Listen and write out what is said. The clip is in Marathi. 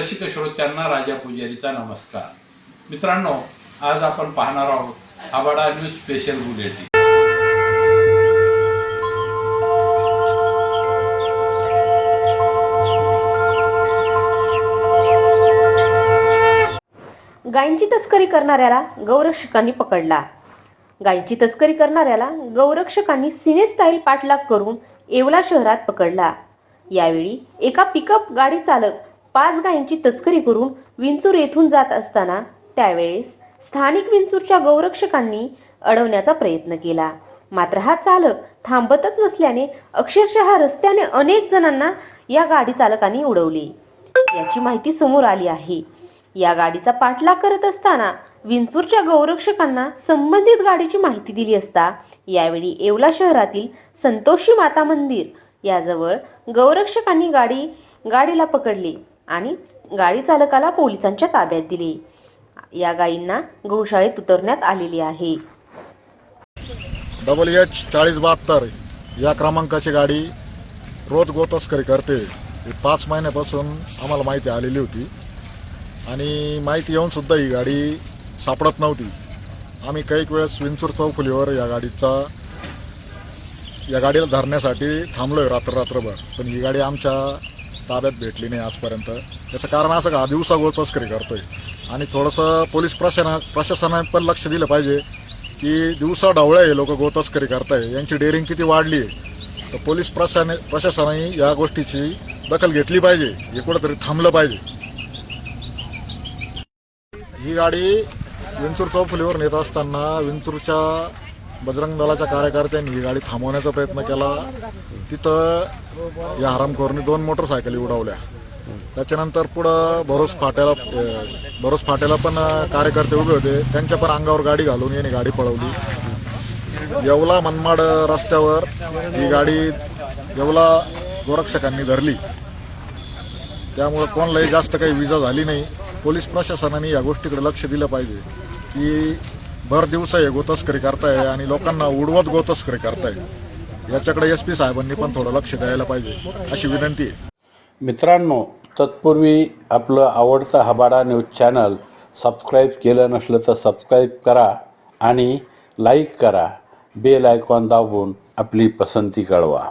रसिक श्रोत्यांना राजा पुजारीचा नमस्कार. मित्रांनो आज आपण पाहणार आहोत आबाडा न्यूज स्पेशल बुलेटिन. गायींची तस्करी करणाऱ्याला गौरक्षकांनी पकडला. गायींची तस्करी करणाऱ्याला गौरक्षकांनी सिने स्टाईल पाठलाग करून येवला शहरात पकडला. यावेळी एका पिकअप गाडी चालक पाच गायींची तस्करी करून विंचूर येथून जात असताना त्यावेळेस स्थानिक विंचूरच्या गौरक्षकांनी अडवण्याचा प्रयत्न केला. मात्र हा चालक थांबतच नसल्याने अक्षरशः रस्त्याने अनेक जणांना या गाडी चालकांनी उडवले. याची माहिती समोर आली आहे. या गाडीचा पाठलाग करत असताना विंचूरच्या गौरक्षकांना संबंधित गाडीची माहिती दिली असता यावेळी येवला शहरातील संतोषी माता मंदिर याजवळ गौरक्षकांनी गाडी गाडीला पकडली. आणि गाडी चालकाला पोलिसांच्या ताब्यात दिले. या गायींना गौशाळेत उतरण्यात आलेली आहे. डबल एच चाळीस बहात्तर या क्रमांकाची गाडी रोज गोतस्करी करते ही पाच महिन्यापासून आम्हाला माहिती आलेली होती. आणि माहिती येऊन सुद्धा ही गाडी सापडत नव्हती. आम्ही काही वेळेस विंचूर चौफुलीवर या गाडीचा या गाडीला धरण्यासाठी थांबलोय रात्र रात्रभर. पण ही गाडी आमच्या ताब्यात भेटली नाही आजपर्यंत. त्याचं कारण असं का? हा दिवसा गोतस्करी करतोय. आणि थोडंसं पोलीस प्रशासना प्रशासनाने पण लक्ष दिलं पाहिजे की दिवसा ढवळ्या हे लोक गोतस्करी करताय. यांची डेअरिंग किती वाढली आहे तर पोलीस प्रशासने प्रशासनाने या गोष्टीची दखल घेतली पाहिजे. हे कुठंतरी थांबलं पाहिजे. ही गाडी विंचूर चौफुलीवर नेत असताना विंचूरच्या बजरंग दलाच्या कार्यकर्त्यांनी ही गाडी थांबवण्याचा प्रयत्न केला. तिथं या हरामखोरनी दोन मोटरसायकली उडवल्या. त्याच्यानंतर पुढं भरोस फाट्याला भरोस फाट्याला पण कार्यकर्ते उभे होते. त्यांच्या पण अंगावर गाडी घालून यांनी गाडी पळवली. येवला मनमाड रस्त्यावर ही गाडी येवला गोरक्षकांनी धरली. त्यामुळे कोणालाही जास्त काही विजा झाली नाही. पोलीस प्रशासनाने या गोष्टीकडे लक्ष दिलं पाहिजे की भर दिवसा हे गोतस्करी करताय आणि लोकांना उडवत गोतस्करी करताय. याच्याकडे एस पी साहेबांनी पण थोडं लक्ष द्यायला पाहिजे अशी विनंती आहे. मित्रांनो तत्पूर्वी आपलं आवडतं हबाडा न्यूज चॅनल सबस्क्राईब केलं नसलं तर सबस्क्राईब करा आणि लाईक करा. बेल आयकॉन दाबून आपली पसंती कळवा.